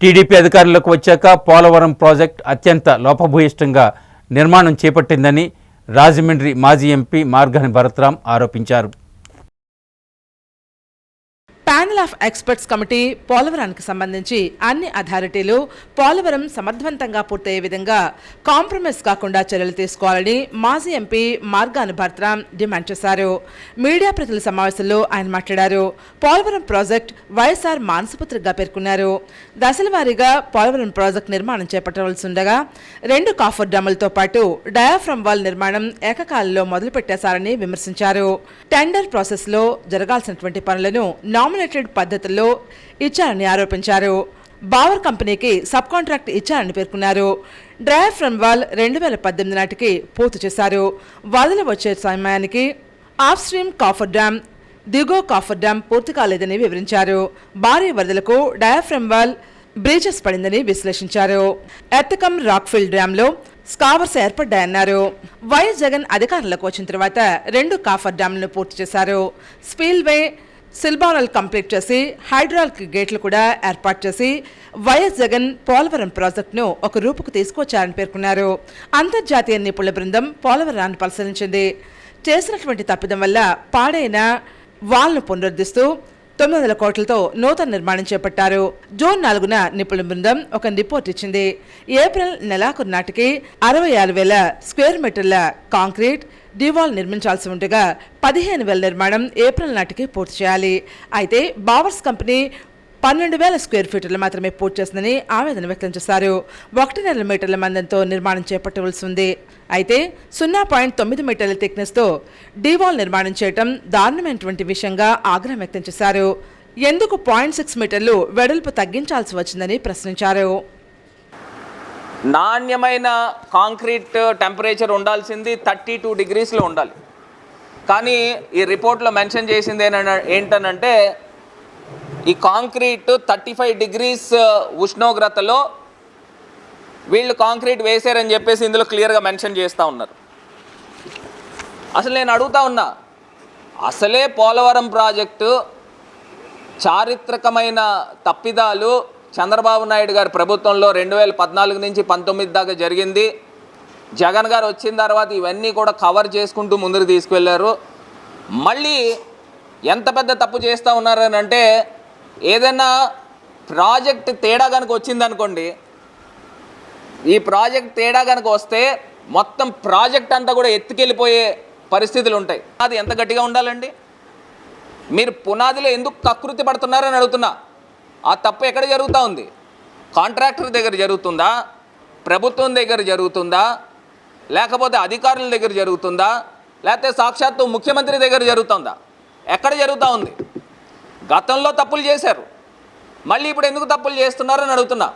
TDP అధికారంలోకి వచ్చాక Polavaram project అత్యంత లోపభూయిష్టంగా నిర్మాణం చేపట్టిందని రాజమండ్రి మాజీ ఎంపీ మార్గాని భరత్రాం ఆరోపించారు. ప్యానెల్ ఆఫ్ ఎక్స్పర్ట్స్ కమిటీ పోలవరానికి సంబంధించి అన్ని అథారిటీలు పోలవరం సమర్థవంతంగా పూర్తయ్యే విధంగా కాంప్రమైజ్ కాకుండా చర్యలు తీసుకోవాలని మాజీ ఎంపీ మార్గాను భర్తరాం డిమాండ్ చేశారు. మీడియా ప్రతినిధుల సమావేశంలో ఆయన మాట్లాడారు. పోలవరం ప్రాజెక్ట్ వైఎస్ఆర్ మానసపుత్రిగా పేర్కొన్నారు. దశల వారీగా పోలవరం ప్రాజెక్ట్ నిర్మాణం చేపట్టవలసి ఉండగా రెండు కాఫర్ డ్యాములతో పాటు డయాఫ్రమ్ వాల్ నిర్మాణం ఏకకాలంలో మొదలుపెట్టేశారని విమర్శించారు. టెండర్ ప్రాసెస్లో జరగాల్సినటువంటి పనులను నామినేటెడ్ పద్ధతుల్లో ఇచ్చారని ఆరోపించారు. బావర్ కంపెనీకి సబ్ కాంట్రాక్ట్ ఇచ్చారని పేర్కొన్నారు. డ్రైవర్ ఫ్రమ్ వాల్ రెండు వేల పద్దెనిమిది నాటికి పూర్తి చేశారు. వరదలు వచ్చే సమయానికి ఆఫ్ స్ట్రీమ్ కాఫర్ డ్యామ్ దిగో కాఫర్ డ్యామ్ పూర్తి కాలేదని వివరించారు. భారీ వరదలకు డయాఫ్రమ్ వాల్ బ్రీచెస్ పడిందని విశ్లేషించారు. ఎత్తకం రాక్ఫిల్ డ్యాంలో స్కావర్స్ ఏర్పడ్డాయన్నారు. వైఎస్ జగన్ అధికారంలోకి వచ్చిన తర్వాత రెండు కాఫర్ డ్యాంలను పూర్తి చేశారు. స్పీల్వే సిల్బానల్ కంప్లీట్ చేసి హైడ్రాలిక్ గేట్లు కూడా ఏర్పాటు చేసి వైఎస్ జగన్ పోలవరం ప్రాజెక్టును ఒక రూపుకు తీసుకొచ్చారని పేర్కొన్నారు. అంతర్జాతీయ నిపుణుల బృందం పోలవరాన్ని పరిశీలించింది. చేసినటువంటి తప్పిదం వల్ల పాడైన వాల్ను పునరుద్ధరిస్తూ తొమ్మిది వందల కోట్లతో నూతన నిర్మాణం చేపట్టారు. జూన్ నాలుగున నిపుణుల బృందం ఒక రిపోర్ట్ ఇచ్చింది. ఏప్రిల్ నెలాఖరు నాటికి అరవై ఆరు వేల స్క్వేర్ మీటర్ల కాంక్రీట్ డివాల్ నిర్మించాల్సి ఉండగా పదిహేను వేల నిర్మాణం ఏప్రిల్ నాటికి పూర్తి చేయాలి. అయితే బావర్స్ కంపెనీ పన్నెండు వేల స్క్వేర్ ఫీట్లు మాత్రమే పూర్తి చేసిందని ఆవేదన వ్యక్తం చేశారు. ఒకటిన్నర మీటర్ల మందంతో నిర్మాణం చేపట్టవలసి ఉంది. అయితే సున్నా పాయింట్ తొమ్మిది మీటర్ల థిక్నెస్తో డీవాల్ నిర్మాణం చేయటం దారుణమైనటువంటి విషయంగా ఆగ్రహం వ్యక్తం చేశారు. ఎందుకు పాయింట్ సిక్స్ మీటర్లు వెడల్పు తగ్గించాల్సి వచ్చిందని ప్రశ్నించారు. నాణ్యమైన కాంక్రీట్ టెంపరేచర్ ఉండాల్సింది థర్టీ టూ డిగ్రీస్లో ఉండాలి. కానీ ఈ రిపోర్ట్లో మెన్షన్ చేసింది ఏంటనంటే ఈ కాంక్రీట్ థర్టీ ఫైవ్ డిగ్రీస్ ఉష్ణోగ్రతలో వీళ్ళు కాంక్రీట్ వేసారని చెప్పేసి ఇందులో క్లియర్గా మెన్షన్ చేస్తూ ఉన్నారు. అసలు నేను అడుగుతా ఉన్నా అసలే పోలవరం ప్రాజెక్టు చారిత్రకమైన తప్పిదాలు చంద్రబాబు నాయుడు గారి ప్రభుత్వంలో రెండు వేల పద్నాలుగు నుంచి పంతొమ్మిది దాకా జరిగింది. జగన్ గారు వచ్చిన తర్వాత ఇవన్నీ కూడా కవర్ చేసుకుంటూ ముందుకు తీసుకువెళ్ళారు మళ్ళీ ఎంత పెద్ద తప్పు చేస్తూ ఉన్నారని అంటే ఏదైనా ప్రాజెక్ట్ తేడా కనుక వచ్చిందనుకోండి ఈ ప్రాజెక్ట్ తేడా కనుక వస్తే మొత్తం ప్రాజెక్ట్ అంతా కూడా ఎత్తుకెళ్ళిపోయే పరిస్థితులు ఉంటాయి. అది ఎంత గట్టిగా ఉండాలండి? మీరు పునాదిలో ఎందుకు కకృతి పడుతున్నారని అడుగుతున్నా. ఆ తప్పు ఎక్కడ జరుగుతూ ఉంది? కాంట్రాక్టర్ దగ్గర జరుగుతుందా? ప్రభుత్వం దగ్గర జరుగుతుందా? లేకపోతే అధికారుల దగ్గర జరుగుతుందా? లేకపోతే సాక్షాత్తు ముఖ్యమంత్రి దగ్గర జరుగుతుందా? ఎక్కడ జరుగుతూ ఉంది? గతంలో తప్పులు చేశారు. మళ్ళీ ఇప్పుడు ఎందుకు తప్పులు చేస్తున్నారని అడుగుతున్నా.